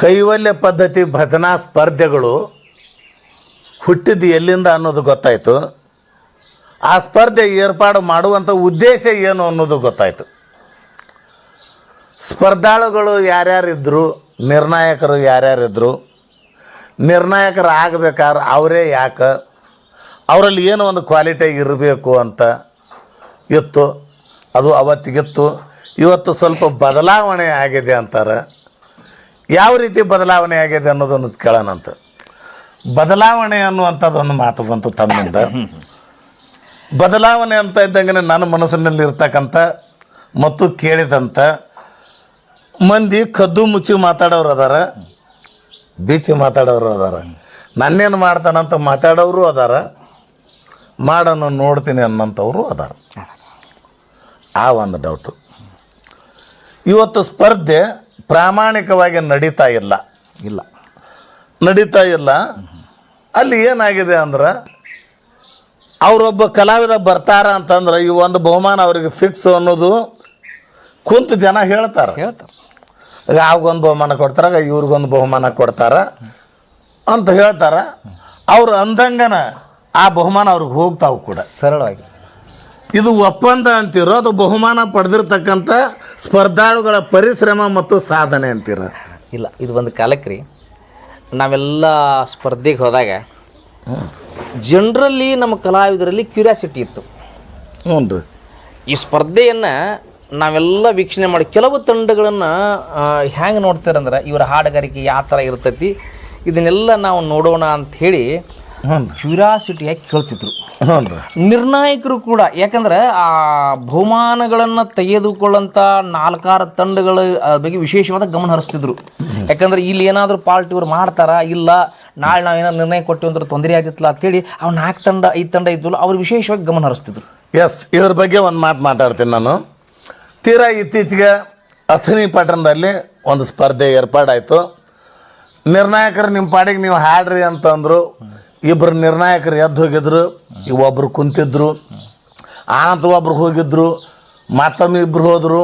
ಕೈವಲ್ಯ ಪದ್ಧತಿ ಭಜನಾ ಸ್ಪರ್ಧೆಗಳು ಹುಟ್ಟಿದ್ದು ಎಲ್ಲಿಂದ ಅನ್ನೋದು ಗೊತ್ತಾಯಿತು. ಆ ಸ್ಪರ್ಧೆ ಏರ್ಪಾಡು ಮಾಡುವಂಥ ಉದ್ದೇಶ ಏನು ಅನ್ನೋದು ಗೊತ್ತಾಯಿತು. ಸ್ಪರ್ಧಾಳುಗಳು ಯಾರ್ಯಾರಿದ್ದರು ನಿರ್ಣಾಯಕರು ಯಾರ್ಯಾರಿದ್ದರು ನಿರ್ಣಾಯಕರು ಆಗಬೇಕಾದ್ರೆ ಅವರೇ ಯಾಕೆ, ಅವರಲ್ಲಿ ಏನೋ ಒಂದು ಕ್ವಾಲಿಟಿ ಇರಬೇಕು ಅಂತ ಇತ್ತು, ಅದು ಅವತ್ತಿಗಿತ್ತು, ಇವತ್ತು ಸ್ವಲ್ಪ ಬದಲಾವಣೆ ಆಗಿದೆ ಅಂತಾರೆ. ಯಾವ ರೀತಿ ಬದಲಾವಣೆ ಆಗಿದೆ ಅನ್ನೋದನ್ನು ಕೇಳೋಣಂತ ಬದಲಾವಣೆ ಅನ್ನುವಂಥದ್ದೊಂದು ಮಾತು ಬಂತು ತಮ್ಮಿಂದ. ಬದಲಾವಣೆ ಅಂತ ಇದ್ದಂಗೆ ನನ್ನ ಮನಸ್ಸಿನಲ್ಲಿ ಇರ್ತಕ್ಕಂಥ ಮತ್ತು ಕೇಳಿದಂಥ ಮಂದಿ ಕದ್ದು ಮುಚ್ಚಿ ಮಾತಾಡೋರು ಅದಾರ, ಬೀಚಿ ಮಾತಾಡೋರು ಅದಾರ. ನನ್ನೇನು ಮಾಡ್ತಾನಂತ ಮಾತಾಡೋರು ಅದಾರ ಮಾಡೋನು ನೋಡ್ತೀನಿ ಅನ್ನೋಂಥವ್ರು ಅದಾರ. ಆ ಒಂದು ಡೌಟು ಇವತ್ತು ಸ್ಪರ್ಧೆ ಪ್ರಾಮಾಣಿಕವಾಗಿ ನಡೀತಾ ಇಲ್ಲ. ಇಲ್ಲ. ನಡೀತಾ ಇಲ್ಲ. ಅಲ್ಲಿ ಏನಾಗಿದೆ ಅಂದ್ರೆ ಅವರೊಬ್ಬ ಕಲಾವಿದ ಬರ್ತಾರ ಅಂತಂದ್ರೆ ಈ ಒಂದು ಬಹುಮಾನ ಅವರಿಗೆ ಫಿಕ್ಸ್ ಅನ್ನೋದು ಕುಂತು ಜನ ಹೇಳ್ತಾರೆ. ಹೇಳ್ತಾರೆ. ಈಗ ಅವ್ಗೊಂದು ಬಹುಮಾನ ಕೊಡ್ತಾರ ಇವ್ರಿಗೊಂದು ಬಹುಮಾನ ಕೊಡ್ತಾರ ಅಂತ ಹೇಳ್ತಾರ. ಅವ್ರು ಅಂದಂಗನ ಆ ಬಹುಮಾನ ಅವ್ರಿಗೆ ಹೋಗ್ತಾವು ಕೂಡ. ಸರಳವಾಗಿ. ಇದು ಒಪ್ಪಂದ ಅಂತೀರೋ ಅದು ಬಹುಮಾನ ಪಡೆದಿರ್ತಕ್ಕಂಥ ಸ್ಪರ್ಧಾಳುಗಳ ಪರಿಶ್ರಮ ಮತ್ತು ಸಾಧನೆ ಅಂತೀರ? ಇಲ್ಲ ಇದು ಒಂದು ಕಾಲಕ್ಕೆ ರೀ. ನಾವೆಲ್ಲ ಸ್ಪರ್ಧೆಗೆ ಹೋದಾಗ ಜನರಲ್ಲಿ ನಮ್ಮ ಕಲಾವಿದರಲ್ಲಿ ಕ್ಯೂರಿಯಾಸಿಟಿ ಇತ್ತು. ಹ್ಞೂ ರೀ. ಈ ಸ್ಪರ್ಧೆಯನ್ನು ನಾವೆಲ್ಲ ವೀಕ್ಷಣೆ ಮಾಡಿ ಕೆಲವು ತಂಡಗಳನ್ನು ಹ್ಯಾಂಗೆ ನೋಡ್ತಾರಂದ್ರೆ ಇವರ ಹಾಡುಗಾರಿಕೆ ಯಾವ ಥರ ಇರ್ತೈತಿ ಇದನ್ನೆಲ್ಲ ನಾವು ನೋಡೋಣ ಅಂತ ಹೇಳಿ ಹ್ಞೂ ಕ್ಯೂರಿಯಾಸಿಟಿಯಾಗಿ ಕೇಳ್ತಿದ್ರು. ನಿರ್ಣಾಯಕರು ಕೂಡ ಯಾಕಂದ್ರೆ ಆ ಬಹುಮಾನಗಳನ್ನು ತೆಗೆದುಕೊಳ್ಳಂಥ ನಾಲ್ಕಾರು ತಂಡಗಳ ಬಗ್ಗೆ ವಿಶೇಷವಾದ ಗಮನ ಹರಿಸ್ತಿದ್ರು. ಯಾಕಂದ್ರೆ ಇಲ್ಲಿ ಏನಾದರೂ ಪಾರ್ಟಿ ಇವ್ರು ಮಾಡ್ತಾರಾ? ಇಲ್ಲ ನಾಳೆ ನಾವು ಏನಾದ್ರು ನಿರ್ಣಯ ಕೊಟ್ಟು ಅಂದ್ರೆ ತೊಂದರೆ ಅಂತ ಅಂತೇಳಿ ಅವ್ರು ನಾಲ್ಕು ತಂಡ ಐದು ತಂಡ ಇದ್ವಲ್ಲ ಅವ್ರು ವಿಶೇಷವಾಗಿ ಗಮನ ಹರಿಸ್ತಿದ್ರು. ಎಸ್ ಇದ್ರ ಬಗ್ಗೆ ಒಂದು ಮಾತು ಮಾತಾಡ್ತೀನಿ ನಾನು. ತೀರಾ ಇತ್ತೀಚೆಗೆ ಅಥಣಿ ಪಟ್ಟಣದಲ್ಲಿ ಒಂದು ಸ್ಪರ್ಧೆ ಏರ್ಪಾಡಾಯಿತು. ನಿರ್ಣಾಯಕರು ನಿಮ್ಮ ಪಾಡಿಗೆ ನೀವು ಹಾಡ್ರಿ ಅಂತಂದರು ಇಬ್ಬರು ನಿರ್ಣಾಯಕರು ಎದ್ದು ಹೋಗಿದ್ರು ಒಬ್ಬರು ಕುಂತಿದ್ರು, ಆನಂತರ ಒಬ್ರು ಹೋಗಿದ್ರು, ಮತ್ತೊಮ್ಮೆ ಇಬ್ಬರು ಹೋದರು.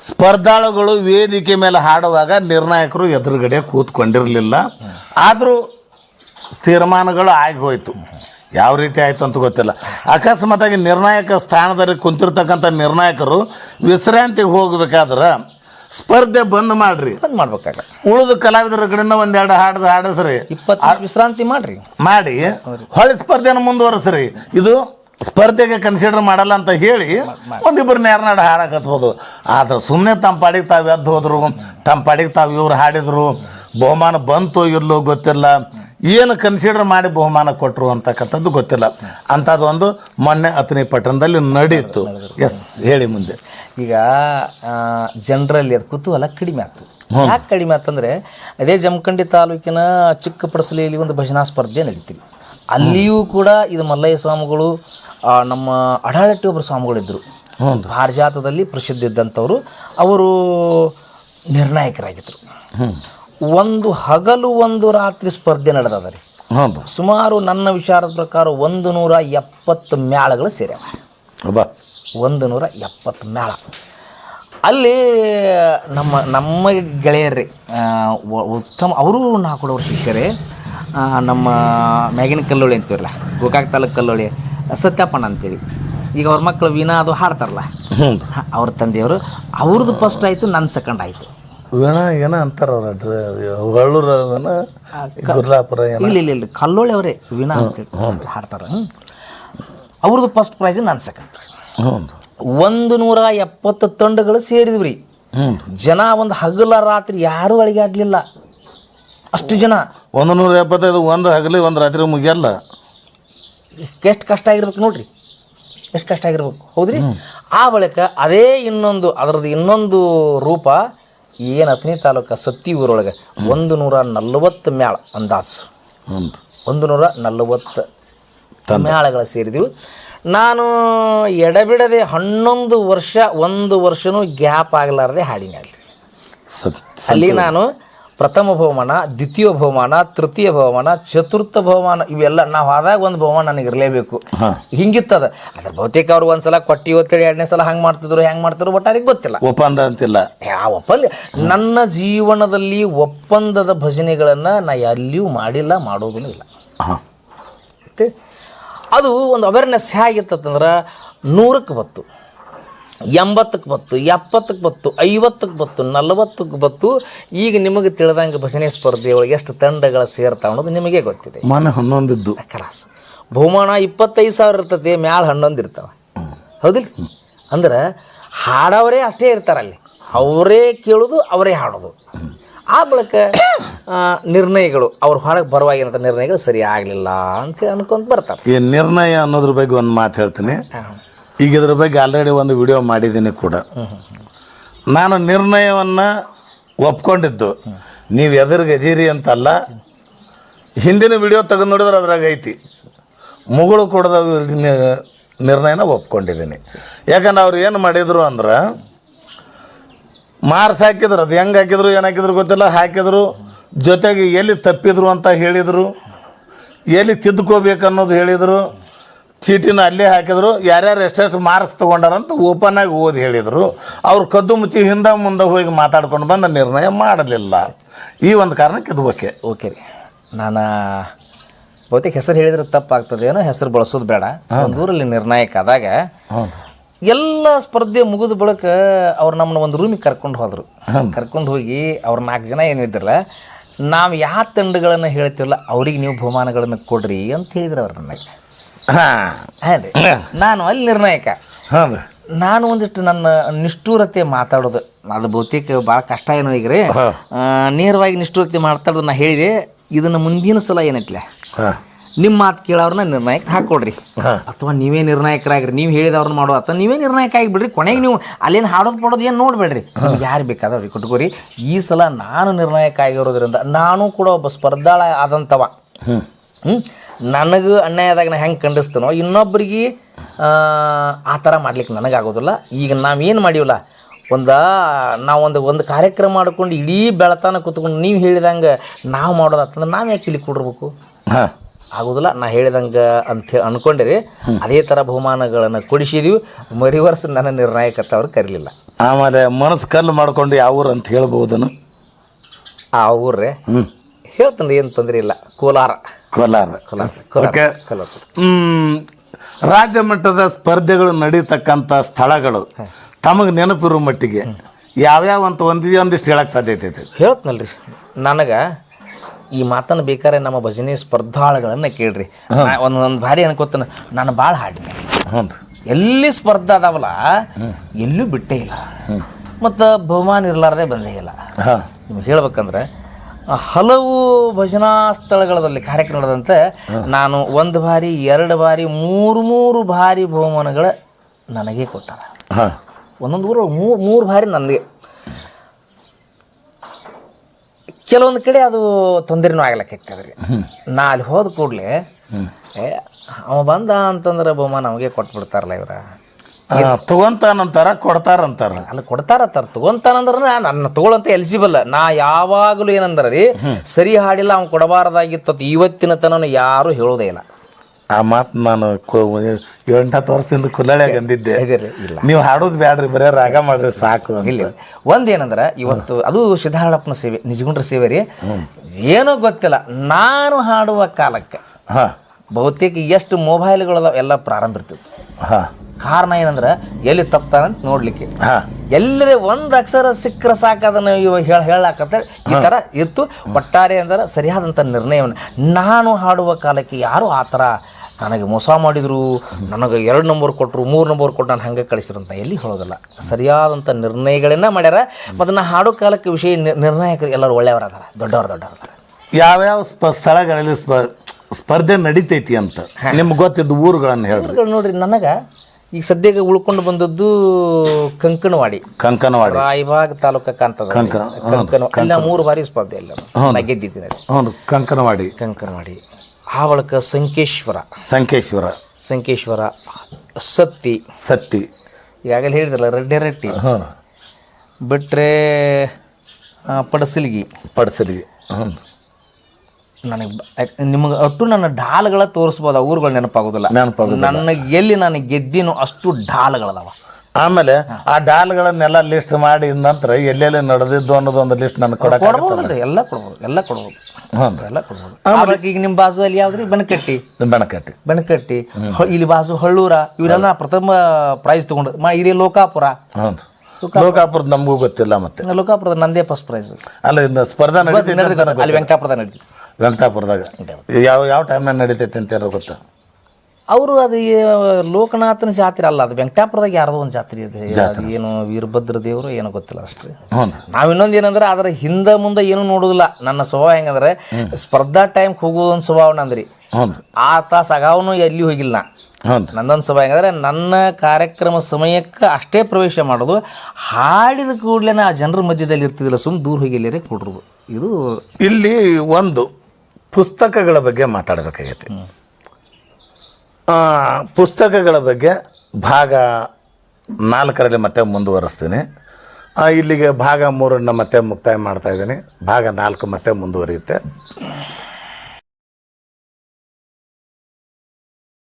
ಸ್ಪರ್ಧಾಳುಗಳು ವೇದಿಕೆ ಮೇಲೆ ಹಾಡುವಾಗ ನಿರ್ಣಾಯಕರು ಎದುರುಗಡೆ ಕೂತ್ಕೊಂಡಿರಲಿಲ್ಲ. ಆದರೂ ತೀರ್ಮಾನಗಳು ಆಗಿ ಹೋಯಿತು. ಯಾವ ರೀತಿ ಆಯಿತು ಅಂತ ಗೊತ್ತಿಲ್ಲ. ಅಕಸ್ಮಾತಾಗಿ ನಿರ್ಣಾಯಕ ಸ್ಥಾನದಲ್ಲಿ ಕುಂತಿರ್ತಕ್ಕಂಥ ನಿರ್ಣಾಯಕರು ವಿಶ್ರಾಂತಿಗೆ ಹೋಗ್ಬೇಕಾದ್ರೆ ಸ್ಪರ್ಧೆ ಬಂದ್ ಮಾಡ್ರಿ. ಬಂದ್ ಮಾಡ್ಬೇಕಾಗ. ಉಳಿದ ಕಲಾವಿದರ ಕಡೆಯಿಂದ ಒಂದೆರಡು ಹಾಡ್ದು ಹಾಡಿಸ್ರಿ. ಇಪ್ಪತ್ತು ವಿಶ್ರಾಂತಿ ಮಾಡ್ರಿ. ಮಾಡಿ. ಹೊಳೆ ಸ್ಪರ್ಧೆನ ಮುಂದುವರಿಸ್ರಿ. ಇದು ಸ್ಪರ್ಧೆಗೆ ಕನ್ಸಿಡರ್ ಮಾಡಲ್ಲ ಅಂತ ಹೇಳಿ ಒಂದಿಬ್ಬರು ನೇರನಾಡು ಹಾಡಕ್ಕೆ ಹಚ್ಬೋದು ಆದ್ರೆ ಸುಮ್ಮನೆ ತಮ್ಮ ಪಾಡಿಗೆ ತಾವು ಎದ್ದು ಹೋದ್ರು ತಮ್ಮ ಪಾಡಿಗೆ ತಾವು ಇವ್ರು ಹಾಡಿದ್ರು. ಬಹುಮಾನ ಬಂತು ಇಲ್ಲೋ ಗೊತ್ತಿಲ್ಲ. ಏನು ಕನ್ಸಿಡರ್ ಮಾಡಿ ಬಹುಮಾನ ಕೊಟ್ಟರು ಅಂತಕ್ಕಂಥದ್ದು ಗೊತ್ತಿಲ್ಲ. ಅಂಥದ್ದೊಂದು ಮೊನ್ನೆ ಅತನಿ ಪಟ್ಟಣದಲ್ಲಿ ನಡೀತು. ಎಸ್ ಹೇಳಿ ಮುಂದೆ. ಈಗ ಜನರಲ್ಲಿ ಅದು ಕುತೂಹಲ ಕಡಿಮೆ ಆಗ್ತದೆ. ಯಾಕೆ ಕಡಿಮೆ ಆಗ್ತಂದರೆ ಅದೇ ಜಮಖಂಡಿ ತಾಲೂಕಿನ ಚಿಕ್ಕ ಪಡಸಲೆಯಲ್ಲಿ ಒಂದು ಭಜನಾ ಸ್ಪರ್ಧೆ ನಡೀತೀವಿ ಅಲ್ಲಿಯೂ ಕೂಡ ಇದು ಮಲ್ಲಯ್ಯ ಸ್ವಾಮಿಗಳು ನಮ್ಮ ಅಡಾಳಟ್ಟಿ ಒಬ್ಬರು ಸ್ವಾಮಿಗಳಿದ್ದರು ಭಾರಜಾತದಲ್ಲಿ ಪ್ರಸಿದ್ಧ ಇದ್ದಂಥವ್ರು ಅವರು ನಿರ್ಣಾಯಕರಾಗಿದ್ದರು ಒಂದು ಹಗಲು ಒಂದು ರಾತ್ರಿ ಸ್ಪರ್ಧೆ ನಡೆದದ ರೀ. ಹ್ಞೂ ಸುಮಾರು ನನ್ನ ವಿಚಾರದ ಪ್ರಕಾರ ಒಂದು ನೂರ ಎಪ್ಪತ್ತು ಮ್ಯಾಳಗಳು ಸೇರ್ಯಾವ. ಅಬ್ಬಾ ಒಂದು ನೂರ ಎಪ್ಪತ್ತು ಮ್ಯಾಳ. ಅಲ್ಲಿ ನಮ್ಮ ನಮ್ಮ ಗೆಳೆಯರ್ರಿ ಉತ್ತಮ ಅವರು ನಾಲ್ಕು ವರ್ಷ ಶಿಷ್ಯರೇ ನಮ್ಮ ಮ್ಯಾಗಿನ ಕಲ್ಲೋಳಿ ಅಂತೀವಲ್ಲ ಗೋಕಾಕ್ ತಾಲೂಕು ಕಲ್ಲೋಳಿ ಸತ್ಯಪ್ಪಣ್ಣ ಅಂತೇಳಿ ಈಗ ಅವ್ರ ಮಕ್ಕಳು ವೀಣಾ ಅದು ಹಾಡ್ತಾರಲ್ಲ ಅವ್ರ ತಂದೆಯವರು ಅವ್ರದ್ದು ಫಸ್ಟ್ ಆಯಿತು ನನ್ನ ಸೆಕೆಂಡ್ ಆಯಿತು. ವೀಣಾ ಏನ ಅಂತಾರ ಅವ್ರ. ಹಳ್ಳೂರ ಏನ ಗುರ್ಲಾಪುರ ಏನ ಇಲ್ಲ ಇಲ್ಲ ಇಲ್ಲ. ಕಲ್ಲೋಳಿ ಅವರೇ ವೀಣಾ ಅಂತೇಳಿ ಹಾಡ್ತಾರೆ. ಅವ್ರದ್ದು ಫಸ್ಟ್ ಪ್ರೈಸ್ ನಾನು ಸೆಕೆಂಡ್ ಪ್ರೈಸ್ ಹ್ಞೂ ಒಂದು ನೂರ ಎಪ್ಪತ್ತು ತಂಡಗಳು ಸೇರಿದ್ವಿ ರೀ. ಜನ ಒಂದು ಹಗಲ ರಾತ್ರಿ ಯಾರೂ ಆಗಲಿಲ್ಲ. ಅಷ್ಟು ಜನ. ಒಂದು ನೂರ ಎಪ್ಪತ್ತೈದು ಒಂದು ಹಗಲಿ ಒಂದು ರಾತ್ರಿ ಮುಗಿಯಲ್ಲ. ಎಷ್ಟು ಕಷ್ಟ ಆಗಿರ್ಬೇಕು ನೋಡ್ರಿ. ಎಷ್ಟು ಕಷ್ಟ ಆಗಿರ್ಬೇಕು. ಹೌದ್ರಿ? ಆ ಬಳಿಕ ಅದೇ ಇನ್ನೊಂದು ಅದರದ್ದು ಇನ್ನೊಂದು ರೂಪ ಏನು ಹತ್ತನೇ ತಾಲೂಕು ಸತ್ತಿ ಊರೊಳಗೆ ಒಂದು ನೂರ ನಲ್ವತ್ತು ಮ್ಯಾಳ ಅಂದಾಜು. ಒಂದು. ನೂರ ನಲವತ್ತು ಮ್ಯಾಳಗಳ ಸೇರಿದೆವು. ನಾನು ಎಡಬಿಡದೆ ಹನ್ನೊಂದು ವರ್ಷ ಒಂದು ವರ್ಷನೂ ಗ್ಯಾಪ್ ಆಗಲಾರದೆ ಹಾಡಿನ ಅಲ್ಲಿ ಸತ್ ಅಲ್ಲಿ ನಾನು ಪ್ರಥಮ ಬಹುಮಾನ ದ್ವಿತೀಯ ಬಹುಮಾನ ತೃತೀಯ ಬಹುಮಾನ ಚತುರ್ಥ ಬಹುಮಾನ ಇವೆಲ್ಲ ನಾವು ಆದಾಗ ಒಂದು ಬಹುಮಾನ ನನಗೆ ಇರಲೇಬೇಕು. ಹಿಂಗಿತ್ತದ. ಅದ್ರ ಬಹುತೇಕ ಅವ್ರು ಒಂದ್ಸಲ ಕೊಟ್ಟಿ ಇವತ್ತೇಳಿ ಎರಡನೇ ಸಲ ಹಂಗೆ ಮಾಡ್ತಿದ್ರು ಹೆಂಗೆ ಮಾಡ್ತಿದ್ರು ಅವ್ರಿಗೆ ಗೊತ್ತಿಲ್ಲ. ಒಪ್ಪಂದ ಅಂತಿಲ್ಲ. ಯಾವ ಒಪ್ಪಂದ ನನ್ನ ಜೀವನದಲ್ಲಿ ಒಪ್ಪಂದದ ಭಜನೆಗಳನ್ನು ನಾ ಎಲ್ಲಿಯೂ ಮಾಡಿಲ್ಲ ಮಾಡೋದೂ ಇಲ್ಲ. ಅದು ಒಂದು ಅವೇರ್ನೆಸ್ ಹೇಗಿತ್ತಂದ್ರೆ ನೂರಕ್ಕೆ ಬತ್ತು ಎಂಬತ್ತಕ್ಕೆ ಬತ್ತು ಎಪ್ಪತ್ತಕ್ಕೆ ಬತ್ತು ಐವತ್ತಕ್ಕೆ ಬತ್ತು ನಲವತ್ತಕ್ಕೆ ಬತ್ತು ಈಗ ನಿಮಗೆ ತಿಳಿದಂಗೆ ಭಜನೆ ಸ್ಪರ್ಧೆಯೊಳಗೆ ಎಷ್ಟು ತಂಡಗಳು ಸೇರ್ತಾವೆ ಅನ್ನೋದು ನಿಮಗೆ ಗೊತ್ತಿದೆ. ಮನೆ ಹನ್ನೊಂದಿದ್ದು. ಕ್ರಾಸ್ ಬಹುಮಾನ ಇಪ್ಪತ್ತೈದು ಸಾವಿರ ಇರ್ತದೆ ಮ್ಯಾಲ ಹನ್ನೊಂದು ಇರ್ತಾವೆ. ಹೌದಿಲ್ಲ? ಅಂದ್ರೆ ಹಾಡೋರೇ ಅಷ್ಟೇ ಇರ್ತಾರೆ ಅಲ್ಲಿ ಅವರೇ ಕೇಳೋದು ಅವರೇ ಹಾಡೋದು. ಆ ಬಳಿಕ ನಿರ್ಣಯಗಳು ಅವ್ರ ಹೊರಗೆ ಬರುವಾಗಿನಂಥ ನಿರ್ಣಯಗಳು ಸರಿ ಆಗಲಿಲ್ಲ ಅಂತ ಅನ್ಕೊಂತ ಬರ್ತಾರೆ. ಈ ನಿರ್ಣಯ ಅನ್ನೋದ್ರ ಬಗ್ಗೆ ಒಂದು ಮಾತು ಹೇಳ್ತೀನಿ. ಈಗ ಇದ್ರ ಬಗ್ಗೆ ಆಲ್ರೆಡಿ ಒಂದು ವಿಡಿಯೋ ಮಾಡಿದ್ದೀನಿ ಕೂಡ. ನಾನು ನಿರ್ಣಯವನ್ನು ಒಪ್ಕೊಂಡಿದ್ದು. ನೀವು ಎದುರಿಗೆ ಅದೀರಿ ಅಂತಲ್ಲ. ಹಿಂದಿನ ವಿಡಿಯೋ ತೆಗೆದು ನೋಡಿದ್ರೆ ಅದ್ರಾಗ ಐತಿ. ಮುಗುಳು ಕೊಡದ ನಿರ್ಣಯನ ಒಪ್ಕೊಂಡಿದ್ದೀನಿ. ಯಾಕಂದ್ರೆ ಅವ್ರು ಏನು ಮಾಡಿದರು ಅಂದ್ರೆ, ಮಾರ್ಸ್ ಹಾಕಿದ್ರು, ಅದು ಹೆಂಗೆ ಹಾಕಿದ್ರು, ಏನು ಹಾಕಿದ್ರು ಗೊತ್ತಿಲ್ಲ, ಹಾಕಿದ್ರು, ಜೊತೆಗೆ ಎಲ್ಲಿ ತಪ್ಪಿದ್ರು ಅಂತ ಹೇಳಿದರು. ಎಲ್ಲಿ ತಿದ್ದುಕೋಬೇಕನ್ನೋದು ಹೇಳಿದರು. ಚೀಟಿನ ಅಲ್ಲೇ ಹಾಕಿದ್ರು ಯಾರ್ಯಾರು ಎಷ್ಟೆಷ್ಟು ಮಾರ್ಕ್ಸ್ ತೊಗೊಂಡಾರಂತ ಓಪನ್ ಆಗಿ ಓದಿ ಹೇಳಿದರು. ಅವ್ರು ಕದ್ದು ಮುಚ್ಚಿ ಹಿಂದೆ ಮುಂದೆ ಹೋಗಿ ಮಾತಾಡ್ಕೊಂಡು ಬಂದು ನಿರ್ಣಯ ಮಾಡಲಿಲ್ಲ. ಈ ಒಂದು ಕಾರಣಕ್ಕೆ ಇದು ಓಕೆ. ಓಕೆ ರೀ. ನಾನು ಬಹುತೇಕ ಹೆಸರು ಹೇಳಿದ್ರೆ ತಪ್ಪಾಗ್ತದೇನೋ ಹೆಸರು ಬಳಸೋದು ಬೇಡ. ಒಂದು ಊರಲ್ಲಿ ನಿರ್ಣಾಯಕ ಆದಾಗ ಎಲ್ಲ ಸ್ಪರ್ಧೆ ಮುಗಿದ ಬಳಿಕ ಅವ್ರು ನಮ್ಮನ್ನ ಒಂದು ರೂಮಿಗೆ ಕರ್ಕೊಂಡು ಹೋದರು. ಕರ್ಕೊಂಡು ಹೋಗಿ ಅವ್ರು ನಾಲ್ಕು ಜನ ಏನಿದ್ರಲ್ಲ ನಾವು ಯಾವ ತಂಡಗಳನ್ನು ಹೇಳ್ತೀವಲ್ಲ ಅವ್ರಿಗೆ ನೀವು ಬಹುಮಾನಗಳನ್ನು ಕೊಡ್ರಿ ಅಂತ ಹೇಳಿದ್ರು ಅವ್ರು ನನಗೆ ಹಾಂ. ರೀ ನಾನು ಅಲ್ಲಿ ನಿರ್ಣಾಯಕ. ಹಾಂ ರೀ ನಾನು ಒಂದಿಷ್ಟು ನನ್ನ ನಿಷ್ಠೂರತೆ ಮಾತಾಡೋದು. ಅದು ಬಹುತೇಕ ಭಾಳ ಕಷ್ಟ ಏನೋ ಈಗ ರೀ ನೇರವಾಗಿ ನಿಷ್ಠೂರತೆ ಮಾತಾಡೋದು ನಾ ಹೇಳಿದೆ. ಇದನ್ನು ಮುಂದಿನ ಸಲ ಏನೈತ್ಲೆ? ನಿಮ್ಮ ಮಾತು ಕೇಳೋರನ್ನ ನಿರ್ಣಾಯಕ ಹಾಕೊಡ್ರಿ. ಅಥವಾ ನೀವೇ ನಿರ್ಣಾಯಕರಾಗ್ರಿ. ನೀವು ಹೇಳಿದವ್ರನ್ನ ಮಾಡೋ ಅಥವಾ ನೀವೇ ನಿರ್ಣಾಯಕ ಆಗಿಬಿಡ್ರಿ. ಕೊನೆಗೆ ನೀವು ಅಲ್ಲೇನು ಹಾಡೋದು ಪಡೋದು ಏನು ನೋಡಬೇಡ್ರಿ. ಯಾರು ಬೇಕಾದವ್ರಿಗೆ ಕೊಟ್ಕೋರಿ? ಈ ಸಲ ನಾನು ನಿರ್ಣಾಯಕ ಆಗಿರೋದ್ರಿಂದ ನಾನು ಕೂಡ ಒಬ್ಬ ಸ್ಪರ್ಧಾಳ ಆದಂಥವ ಹ್ಞೂ ನನಗೆ ಅನ್ಯಾಯದಾಗ ನಾ ಹೆಂಗೆ ಖಂಡಿಸ್ತನೋ ಇನ್ನೊಬ್ಬರಿಗೆ ಆ ಥರ ಮಾಡ್ಲಿಕ್ಕೆ ನನಗಾಗೋದಿಲ್ಲ. ಈಗ ನಾವು ಏನು ಮಾಡೀವಲ್ಲ ಒಂದು ನಾವು ಒಂದು ಒಂದು ಕಾರ್ಯಕ್ರಮ ಮಾಡ್ಕೊಂಡು ಇಡೀ ಬೆಳತನ ಕೂತ್ಕೊಂಡು ನೀವು ಹೇಳಿದಂಗೆ ನಾವು ಮಾಡೋದಾತಂದ್ರೆ ನಾವು ಯಾಕೆ ಇಲ್ಲಿ ಕೊಡಿರ್ಬೇಕು? ಹಾಂ. ಆಗೋದಿಲ್ಲ. ನಾ ಹೇಳಿದಂಗೆ ಅಂತ ಹೇಳಿ ಅನ್ಕೊಂಡಿರಿ. ಅದೇ ಥರ ಬಹುಮಾನಗಳನ್ನು ಕೊಡಿಸಿದೀವಿ. ಮರಿ ವರ್ಷ ನನ್ನ ನಿರ್ಣಾಯಕತ್ತ ಅವ್ರು ಕರೀಲಿಲ್ಲ. ಆಮೇಲೆ ಮನಸ್ಸು ಕಲ್ಲು ಮಾಡ್ಕೊಂಡು ಯಾವ ಊರು ಅಂತ ಹೇಳ್ಬೋದನು ಆ ಊರ್ರೆ? ಹ್ಞೂ ಹೇಳ್ತಾನೆ ಏನು ತೊಂದರೆ ಇಲ್ಲ. ಕೋಲಾರ. ಕೋಲಾರ. ಓಕೆ ಹ್ಮ್. ರಾಜ್ಯ ಮಟ್ಟದ ಸ್ಪರ್ಧೆಗಳು ನಡೀತಕ್ಕಂಥ ಸ್ಥಳಗಳು ತಮಗೆ ನೆನಪಿರೋ ಮಟ್ಟಿಗೆ ಯಾವ್ಯಾವ ಅಂತ ಒಂದು ಒಂದಿಷ್ಟು ಹೇಳಕ್ಕೆ ಸಾಧ್ಯತೆ ಐತೆ ಹೇಳ್ತನಲ್ರಿ. ನನಗೆ ಈ ಮಾತನ್ನು ಬೇಕಾದ್ರೆ ನಮ್ಮ ಭಜನೆ ಸ್ಪರ್ಧಾಳುಗಳನ್ನು ಕೇಳ್ರಿ. ಒಂದು ಒಂದು ಭಾರಿ ಅನ್ಕೋತಾನ. ನಾನು ಭಾಳ ಹಾಡಿನಿ. ಹ್ಞೂ ಎಲ್ಲಿ ಸ್ಪರ್ಧೆ ಅದಾವಲ್ಲ ಎಲ್ಲೂ ಬಿಟ್ಟೇ ಇಲ್ಲ. ಮತ್ತು ಬಹುಮಾನ ಇರಲಾರ್ದೆ ಬಂದೇ ಇಲ್ಲ. ನಿಮ್ಗೆ ಹೇಳ್ಬೇಕಂದ್ರೆ ಹಲವು ಭಜನಾ ಸ್ಥಳಗಳಲ್ಲಿ ಕಾರ್ಯಕ್ರಮ ನಡೆದಂತೆ ನಾನು ಒಂದು ಬಾರಿ ಎರಡು ಬಾರಿ ಮೂರು ಮೂರು ಬಾರಿ ಬಹುಮಾನಗಳ ನನಗೆ ಕೊಟ್ಟಾರ. ಹಾಂ. ಒಂದೊಂದು ಊರು ಮೂರು ಮೂರು ಬಾರಿ ನನಗೆ. ಕೆಲವೊಂದು ಕಡೆ ಅದು ತೊಂದರೆನೂ ಆಗ್ಲಕ್ಕೈತೆ ಅದ್ರಿ ನಾ ಅಲ್ಲಿ ಹೋದ ಕೂಡಲೇ ಅವ ಬಂದ ಅಂತಂದ್ರೆ ಬಹುಮಾನ ಅವಾಗೆ ಕೊಟ್ಬಿಡ್ತಾರಲ್ಲ ಇವ್ರ. ತಗೊಂತಾನಂತಾರ ಕೊಡ್ತಾರಂತಾರ. ಅಲ್ಲಿ ಕೊಡ್ತಾರತ್ತಾರ ತಗೊಂತಾನಂದ್ರ ನನ್ನ ತಗೊಳಂತ ಎಲಿಜಿಬಲ್ ನಾ ಯಾವಾಗಲೂ ಏನಂದ್ರೆ ರೀ ಸರಿ ಹಾಡಿಲ್ಲ ಅವ್ನು ಕೊಡಬಾರ್ದಾಗಿತ್ತು ಇವತ್ತಿನ ತನನು ಯಾರು ಹೇಳೋದೇ ಇಲ್ಲ ಆ ಮಾತು ನಾನು ಎಂಟತ್ತು ವರ್ಷದಿಂದ ಕುಲ್ಲಳ್ಯಾಗ ಅಂದಿದ್ದೆ ನೀವು ಹಾಡೋದು ಬೇಡ್ರಿ ಬರೇ ರಾಗ ಮಾಡ್ರಿ ಸಾಕು ಇಲ್ಲ ಇಲ್ಲ. ಒಂದೇನಂದ್ರೆ ಇವತ್ತು ಅದು ಸಿದ್ಧಾರಪ್ಪನ ಸೇವೆ ನಿಜಗುಂಡ್ರ ಸೇವೆ ರೀ. ಏನೂ ಗೊತ್ತಿಲ್ಲ ನಾನು ಹಾಡುವ ಕಾಲಕ್ಕೆ. ಹಾಂ. ಬಹುತೇಕ ಎಷ್ಟು ಮೊಬೈಲ್ಗಳದಾವ ಎಲ್ಲ ಪ್ರಾರಂಭ ಇರ್ತಿತ್ತು ಹಾಂ. ಕಾರಣ ಏನಂದ್ರೆ ಎಲ್ಲಿ ತಪ್ತಾನಂತ ನೋಡ್ಲಿಕ್ಕೆ. ಹಾಂ. ಎಲ್ಲರೇ ಒಂದು ಅಕ್ಷರ ಸಿಕ್ಕರೆ ಸಾಕು ಅದನ್ನು ಇವಾಗ ಹೇಳ ಹೇಳಾಕಂತ ಈ ಥರ ಇತ್ತು. ಒಟ್ಟಾರೆ ಅಂದ್ರೆ ಸರಿಯಾದಂಥ ನಿರ್ಣಯವನ್ನು. ನಾನು ಹಾಡುವ ಕಾಲಕ್ಕೆ ಯಾರು ಆ ಥರ ನನಗೆ ಮೋಸ ಮಾಡಿದರು ನನಗೆ ಎರಡು ನಂಬರ್ ಕೊಟ್ಟರು ಮೂರು ನಂಬರ್ ಕೊಟ್ಟು ನಾನು ಹಂಗೆ ಅಂತ ಎಲ್ಲಿ ಹೇಳೋದಿಲ್ಲ. ಸರಿಯಾದಂಥ ನಿರ್ಣಯಗಳನ್ನ ಮಾಡ್ಯಾರ. ಮತ್ತು ನಾ ಹಾಡೋ ಕಾಲಕ್ಕೆ ವಿಷಯ ನಿರ್ಣಾಯಕರು ಎಲ್ಲರೂ ಒಳ್ಳೆಯವರು ಅದಾರ ದೊಡ್ಡವ್ರು ದೊಡ್ಡವ್ರು ಅದಾರ. ಯಾವ್ಯಾವ ಸ್ಪ ಸ್ಥಳಗಳಲ್ಲಿ ಸ್ಪ ಸ್ಪರ್ಧೆ ನಡೀತೈತಿ ಅಂತ. ನಿಮ್ಗೆ ಗೊತ್ತಿದ್ದ ಊರುಗಳನ್ನು ಹೇಳ್ರಿ. ನೋಡ್ರಿ ನನಗೆ ಈಗ ಸದ್ಯಕ್ಕೆ ಉಳ್ಕೊಂಡು ಬಂದದ್ದು ಕಂಕಣವಾಡಿ ಕಂಕನವಾಡಿ. ರಾಯಬಾಗ್ ತಾಲೂಕ ಕಾಣ್ತದ ಅಲ್ಲ. ಮೂರು ಬಾರಿ ಸ್ಪರ್ಧೆ ಇಲ್ಲ ನಾ ಗೆದ್ದಿದ್ದೀನಿ ಅಲ್ಲಿ. ಹ್ಞೂ ಕಂಕನವಾಡಿ. ಕಂಕಣವಾಡಿ ಆ ಬಳಿಕ ಸಂಕೇಶ್ವರ. ಸಂಕೇಶ್ವರ. ಸಂಕೇಶ್ವರ ಸತ್ತಿ. ಸತ್ತಿ. ಈಗಾಗಲೇ ಹೇಳಿದ್ರಲ್ಲ ರೆಡ್ಡೆ ರಟ್ಟಿ. ಆ, ಪಡಸಲಿಗಿ. ಪಡಿಸಲಿಗೆ. ಹ್ಞೂ ನನಗೆ ನಿಮಗೆ ಅಷ್ಟು ನನ್ನ ಢಾಲ್ಗಳ ತೋರಿಸ್ಬೋದು ಊರುಗಳು ನೆನಪಾಗೋದಿಲ್ಲ. ನೆನಪಾಗೋದಿಲ್ಲ. ನನಗೆ ಎಲ್ಲಿ ನಾನು ಗೆದ್ದಿನೋ ಅಷ್ಟು ಢಾಲ್ಗಳದಾವ. ಆಮೇಲೆ ಆ ಡಾಲ್ಗಳನ್ನೆಲ್ಲ ಲಿಸ್ಟ್ ಮಾಡಿ ನಂತರ ಎಲ್ಲೆಲ್ಲಿ ನಡೆದಿದ್ದು ಅನ್ನೋದು ಒಂದು ಲಿಸ್ಟ್ ನನಗೆ ಕೊಡಕ್ಕೆ ಕೊಡ್ಬೋದಲ್ರಿ ಎಲ್ಲ ಕೊಡ್ಬೋದು ಎಲ್ಲ ಕೊಡ್ಬೋದು. ಹ್ಞೂ ಎಲ್ಲ ಕೊಡ್ಬೋದು. ಆಮೇಲೆ ಈಗ ನಿಮ್ಮ ಬಾಜು ಅಲ್ಲಿ ಯಾವ್ದ್ರಿ? ಬೆನಕಟ್ಟಿ ಬೆಣಕಟ್ಟಿ. ಬೆನಕಟ್ಟಿ ಹ- ಇಲ್ಲಿ ಬಾಜು ಹಳ್ಳೂರ ಇವರೆಲ್ಲ ನಾ ಪ್ರಥಮ ಪ್ರೈಸ್ ತಗೊಂಡು ಮಾ ಇಲ್ಲಿ ಲೋಕಾಪುರ. ಹ್ಞೂ ಲೋಕಾಪುರದ ನಮಗೂ ಗೊತ್ತಿಲ್ಲ ಮತ್ತೆ. ಲೋಕಾಪುರದ ನಂದೇ ಫಸ್ಟ್ ಪ್ರೈಸ್ ಅಲ್ಲ ಇನ್ನು ಸ್ಪರ್ಧಾ ನಡೀತೈತೆ ಅಂತ ನನಗೆ ಅಲ್ಲಿ ವೆಂಕಟಾಪುರದ ನಡೀತಿ ವೆಂಕಟಾಪುರದಾಗ ಯಾವ ಯಾವ ಟೈಮ್ನಾಗ ನಡೀತೈತೆ ಅಂತ ಹೇಳೋ ಗೊತ್ತಾ? ಅವರು ಅದು ಲೋಕನಾಥನ ಜಾತ್ರೆ ಅಲ್ಲ ಅದು ವೆಂಕಟಾಪುರದಾಗ ಯಾರದೋ ಒಂದು ಜಾತ್ರೆ ಇದೆ. ಅದು ಏನು ವೀರಭದ್ರ ದೇವರು ಏನೋ ಗೊತ್ತಿಲ್ಲ ಅಷ್ಟೇ. ನಾವು ಇನ್ನೊಂದು ಏನಂದ್ರೆ ಅದರ ಹಿಂದೆ ಮುಂದೆ ಏನು ನೋಡೋದಿಲ್ಲ. ನನ್ನ ಸ್ವಭಾವ ಹೆಂಗಂದ್ರೆ ಸ್ಪರ್ಧಾ ಟೈಮ್ಗೆ ಒಂದು ಸ್ವಭಾವ ನಂದ್ರಿ. ಆ ತಾಸು ಅಗಾವನು ಎಲ್ಲಿ ಹೋಗಿಲ್ಲ ನಂದೊಂದು ಸ್ವಭಾವ ಹೆಂಗಂದ್ರೆ ನನ್ನ ಕಾರ್ಯಕ್ರಮ ಸಮಯಕ್ಕೆ ಅಷ್ಟೇ ಪ್ರವೇಶ ಮಾಡೋದು. ಹಾಡಿದ ಕೂಡಲೇ ಆ ಜನರ ಮಧ್ಯದಲ್ಲಿ ಇರ್ತಿದ್ದಿಲ್ಲ. ಸುಮ್ಮನೆ ದೂರ ಹೋಗಿಲ್ಲರೇ ಕೊಡ್ರು ಇದು ಇಲ್ಲಿ ಒಂದು ಪುಸ್ತಕಗಳ ಬಗ್ಗೆ ಮಾತಾಡಬೇಕಾಗೈತಿ. ಪುಸ್ತಕಗಳ ಬಗ್ಗೆ ಭಾಗ ನಾಲ್ಕರಲ್ಲಿ ಮತ್ತೆ ಮುಂದುವರಿಸ್ತೀನಿ. ಇಲ್ಲಿಗೆ ಭಾಗ ಮೂರನ್ನು ಮತ್ತೆ ಮುಕ್ತಾಯ ಮಾಡ್ತಾ ಇದ್ದೀನಿ. ಭಾಗ ನಾಲ್ಕು ಮತ್ತೆ ಮುಂದುವರಿಯುತ್ತೆ.